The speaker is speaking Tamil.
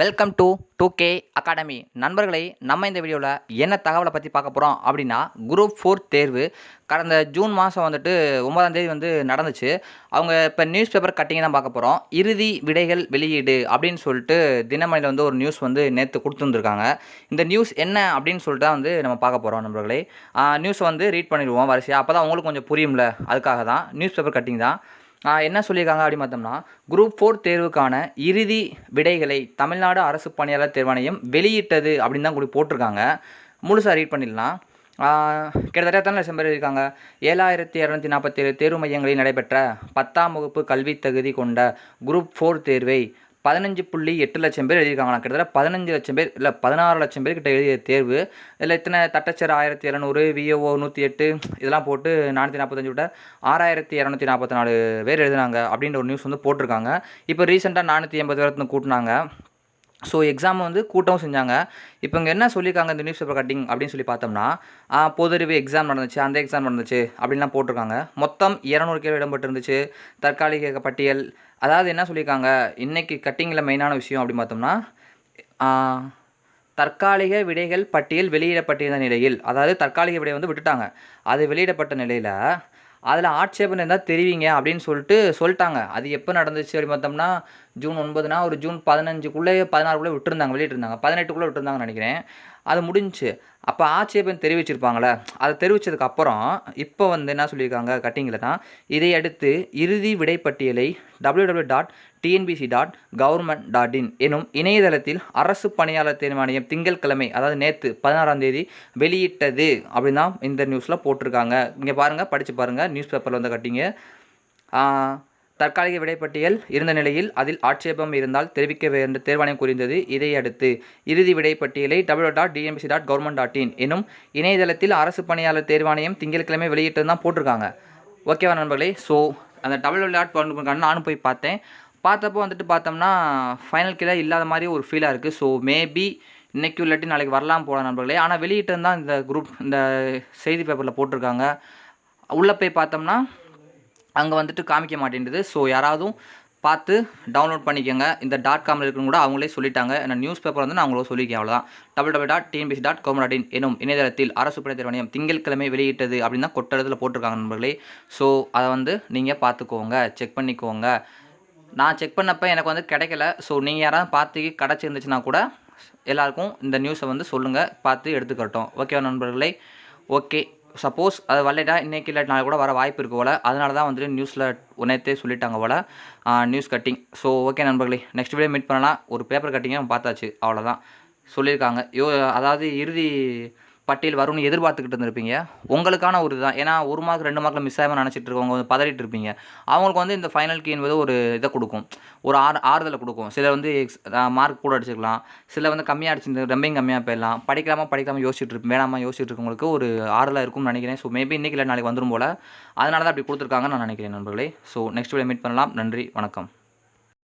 Welcome to two K academy நண்பர்களை நம்ம இந்த வீடியோவில் என்ன தகவலை பற்றி பார்க்க போகிறோம் அப்படின்னா குரூப் ஃபோர் தேர்வு. கடந்த ஜூன் மாதம் வந்துட்டு ஒன்பதாம் தேதி வந்து நடந்துச்சு. அவங்க இப்போ நியூஸ் பேப்பர் கட்டிங் தான் பார்க்க போகிறோம் இறுதி விடைகள் வெளியீடு அப்படின்னு சொல்லிட்டு தினமணியில் வந்து ஒரு நியூஸ் வந்து நேற்று கொடுத்துருந்துருக்காங்க இந்த நியூஸ் என்ன அப்படின்னு சொல்லிட்டு தான் வந்து நம்ம பார்க்க போகிறோம் நண்பர்களே. நியூஸ் வந்து ரீட் பண்ணிடுவோம் வரிசையாக அப்போ தான் அவங்களுக்கு கொஞ்சம் புரியும்ல. அதுக்காக தான். நியூஸ் பேப்பர் கட்டிங் தான். என்ன சொல்லியிருக்காங்க அப்படின்னு பார்த்தோம்னா குரூப் ஃபோர் தேர்வுக்கான இறுதி விடைகளை தமிழ்நாடு அரசு பணியாளர் தேர்வாணையம் வெளியிட்டது அப்படின்னு தான் கூட போட்டிருக்காங்க. முழுசாக ரீட் பண்ணிடலாம். கிட்டத்தட்ட எத்தனை லட்சம் பேர் இருக்காங்க? ஏழாயிரத்தி இரநூத்தி நாற்பத்தேழு தேர்வு மையங்களில் நடைபெற்ற பத்தாம் வகுப்பு கல்வி தகுதி கொண்ட குரூப் ஃபோர் தேர்வை பதினஞ்சு புள்ளி எட்டு லட்சம் பேர் எழுதியிருக்காங்களாம். கிட்டத்தட்ட பதினஞ்சு லட்சம் பேர் இல்லை பதினாறு லட்சம் பேர் கிட்ட எழுதிய தேர்வு. இதில் இத்தனை தட்டச்சர் ஆயிரத்தி இரநூறு விஓஓ நூற்றி எட்டு இதெல்லாம் போட்டு நானூற்றி நாற்பத்தஞ்சு விட ஆறாயிரத்தி இரநூத்தி நாற்பத்தி நாலு பேர் எழுதினாங்க. அப்படின்ற ஒரு நியூஸ் வந்து போட்டிருக்காங்க. இப்போ ரீசெண்டாக நானூற்றி எண்பது பேரத்துன்னு கூட்டினாங்க. ஸோ எக்ஸாம் வந்து கூட்டம் செஞ்சாங்க. இப்போ இங்கே என்ன சொல்லியிருக்காங்க இந்த நியூஸ் பேப்பர் கட்டிங் அப்படின்னு சொல்லி பார்த்தோம்னா பொதறிவு எக்ஸாம் நடந்துச்சு அந்த எக்ஸாம் நடந்துச்சு அப்படின்லாம் போட்டிருக்காங்க. மொத்தம் இரநூறு கேள்வி இடம்பெற்றிருந்துச்சு. தற்காலிக பட்டியல் அதாவது என்ன சொல்லியிருக்காங்க இன்றைக்கி கட்டிங்கில் மெயினான விஷயம் அப்படின்னு பார்த்தோம்னா தற்காலிக விடைகள் பட்டியல் வெளியிடப்பட்டிருந்த நிலையில் அதாவது தற்காலிக விடை வந்து விட்டுட்டாங்க. அது வெளியிடப்பட்ட நிலையில் அதில் ஆட்சேபம் இருந்தால் தெரிவிங்க அப்படின்னு சொல்லிட்டு சொல்லிட்டாங்க. அது எப்போ நடந்துச்சு அப்படி பார்த்தோம்னா ஜூன் ஒன்பதுனா ஒரு ஜூன் பதினஞ்சுக்குள்ளே பதினாறுக்குள்ளே விட்டுருந்தாங்க வெளியிட்டிருந்தாங்க. பதினெட்டுக்குள்ளே விட்டுருந்தாங்கன்னு நினைக்கிறேன். அது முடிஞ்சுச்சு. அப்போ ஆட்சேபம் தெரிவிச்சிருப்பாங்களே? அதை தெரிவித்ததுக்கு அப்புறம் இப்போ வந்து என்ன சொல்லியிருக்காங்க? கட்டிங்கில் தான் இதை அடுத்து இறுதி விடைப்பட்டியலை W W dot TNPSC dot government dot in எனும் இணையதளத்தில் அரசு பணியாளர் தேர்வாணையம் திங்கட்கிழமை அதாவது நேற்று பதினாறாம் தேதி வெளியிட்டது அப்படின்னு தான் இந்த நியூஸில் போட்டிருக்காங்க. இங்கே பாருங்கள் படித்து பாருங்கள் நியூஸ் பேப்பரில் வந்து கட்டிங்க. தற்காலிக விடைப்பட்டியல் இருந்த நிலையில் அதில் ஆட்சேபம் இருந்தால் தெரிவிக்க என்று தேர்வாணையம் கூறியது இதை அடுத்து இறுதி விடைப்பட்டியலை W dot TMPC dot government dot in எனும் இணையதளத்தில் அரசு பணியாளர் தேர்வாணையம் திங்கட்கிழமை வெளியிட்டது தான் போட்டிருக்காங்க. ஓகேவா நண்பர்களே? ஸோ அந்த டபிள்யூ டாட் கவர்மெண்ட் நானும் போய் பார்த்தேன். பார்த்தப்போ வந்துட்டு பார்த்தோம்னா ஃபைனல் கீழே இல்லாத மாதிரி ஒரு ஃபீலாக இருக்குது ஸோ மேபி இன்னைக்கு இல்லாட்டி நாளைக்கு வரலாம் போகலாம் நண்பர்களே. ஆனால் வெளியிட்டு தான் இந்த குரூப் இந்த செய்தி பேப்பரில் போட்டிருக்காங்க. உள்ளே போய் பார்த்தோம்னா அங்கே வந்துட்டு காமிக்க மாட்டேங்குது ஸோ யாராவதும் பார்த்து டவுன்லோட் பண்ணிக்கோங்க. இந்த டாட் காமில் இருக்குன்னு கூட அவங்களே சொல்லிட்டாங்க. ஏன்னா நியூஸ் பேப்பர் வந்து நான் அவங்கள சொல்லியிருக்கேன் அவ்வளோதான் double double dot TNPSC dot com dot in எனும் இணையதளத்தில் அரசு பணி தேர்வாணையம் திங்கட்கிழமை வெளியிட்டது அப்படின்னு தான் கொட்டடத்தில் போட்டிருக்காங்க நண்பர்களே. ஸோ அதை வந்து நீங்கள் பார்த்துக்கோங்க. செக் பண்ணிக்கோங்க. நான் செக் பண்ணப்போ எனக்கு வந்து கிடைக்கல. ஸோ நீங்கள் யாராவது பார்த்து கிடச்சிருந்துச்சுன்னா கூட எல்லாருக்கும் இந்த நியூஸை வந்து சொல்லுங்கள் பார்த்து எடுத்துக்கட்டும். ஓகேவா நண்பர்களே? ஓகே சப்போஸ் அது வரலைட்டா இன்றைக்கி இல்லாட்டி நாளைக்கு கூட வர வாய்ப்பு இருக்கு போல். அதனால தான் வந்துட்டு நியூஸில் நேற்றே சொல்லிட்டாங்க போல். நியூஸ் கட்டிங் ஸோ ஓகே நண்பர்களே நெக்ஸ்ட் வீடியோ மீட் பண்ணலாம். ஒரு பேப்பர் கட்டிங்கை பார்த்தாச்சு. அவ்வளோதான் சொல்லியிருக்காங்க. யோ அதாவது இறுதி பட்டியல் வரும்னு எதிர்பார்த்துக்கிட்டு இருந்திருப்பீங்க. உங்களுக்கான ஒரு இதுதான். ஏன்னா ஒரு மார்க் ரெண்டு மார்க்கில் மிஸ் ஆகாமல் நினச்சிட்டு இருக்கவங்க வந்து பதறிட்டு இருப்பீங்க. அவங்களுக்கு வந்து இந்த ஃபைனல் கீ என்பது ஒரு இதை கொடுக்கும். ஒரு ஆறு ஆறுதலை கொடுக்கும். சிலர் வந்து எக்ஸ் மார்க் கூட அடிச்சுக்கலாம். சில வந்து கம்மியாக அடிச்சிருந்து ரொம்பையும் கம்மியாக போயிடலாம். படிக்கலாமா படிக்காமல் யோசிச்சுட்டு இருப்பேன் வேணாமா யோசிச்சுட்டு இருக்கவங்களுக்கு ஒரு ஆறுதலாக இருக்கும்னு நினைக்கிறேன். ஸோ மேபி இன்றைக்கி இல்லை நாளைக்கு வந்துடும் போல். அதனால தான் அப்படி கொடுத்துருக்காங்கன்னு நான் நினைக்கிறேன் நண்பர்களே. ஸோ நெக்ஸ்ட் வீடியோ மீட் பண்ணலாம். நன்றி வணக்கம்.